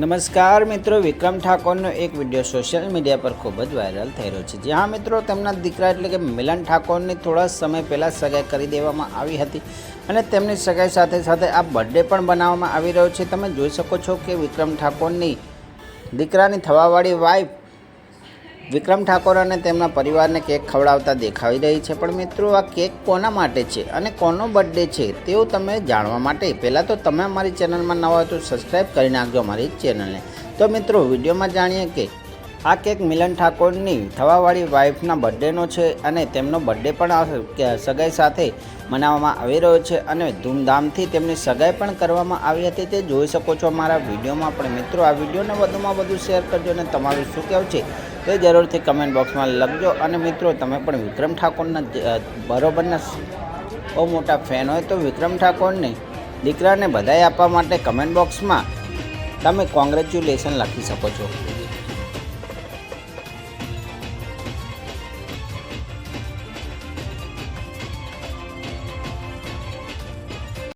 નમસ્કાર મિત્રો, વિક્રમ ઠાકોરનો એક વીડિયો સોશિયલ મીડિયા પર ખૂબ જ વાયરલ થઈ રહ્યો છે. જ્યાં મિત્રો, તેમના દીકરા એટલે કે મિલન ઠાકોરની થોડા સમય પહેલાં સગાઈ કરી દેવામાં આવી હતી અને તેમની સગાઈ સાથે સાથે આ બર્થડે પણ બનાવવામાં આવી રહ્યો છે. તમે જોઈ શકો છો કે વિક્રમ ઠાકોરની દીકરાની થવાવાળી વાઈફ વિક્રમ ઠાકોર અને તેમના પરિવારને કેક ખવડાવતા દેખાઈ રહી છે. પણ મિત્રો, આ કેક કોના માટે છે અને કોનો બર્થડે છે તેવું તમે જાણવા માટે. પહેલાં તો તમે અમારી ચેનલમાં નવા હોય તો સબસ્ક્રાઈબ કરી નાખજો અમારી ચેનલને. તો મિત્રો, વિડીયોમાં જાણીએ કે આ કેક મિલન ઠાકોરની થવાવાળી વાઈફના બર્થડેનો છે અને તેમનો બર્થડે પણ સગાઈ સાથે મનાવવામાં આવી રહ્યો છે અને ધૂમધામથી તેમની સગાઈ પણ કરવામાં આવી હતી. તે જોઈ શકો છો અમારા વિડીયોમાં પણ. મિત્રો, આ વિડીયોને વધુમાં વધુ શેર કરજો અને તમારું શું કહેવું છે તે જરૂરથી કમેન્ટ બોક્સમાં લખજો. અને મિત્રો, તમે પણ વિક્રમ ઠાકોરના બરોબરના બહુ મોટા ફેન હોય તો વિક્રમ ઠાકોરને, દીકરાને બધાઈ આપવા માટે કમેન્ટ બોક્સમાં તમે કોંગ્રેચ્યુલેશન લખી શકો છો.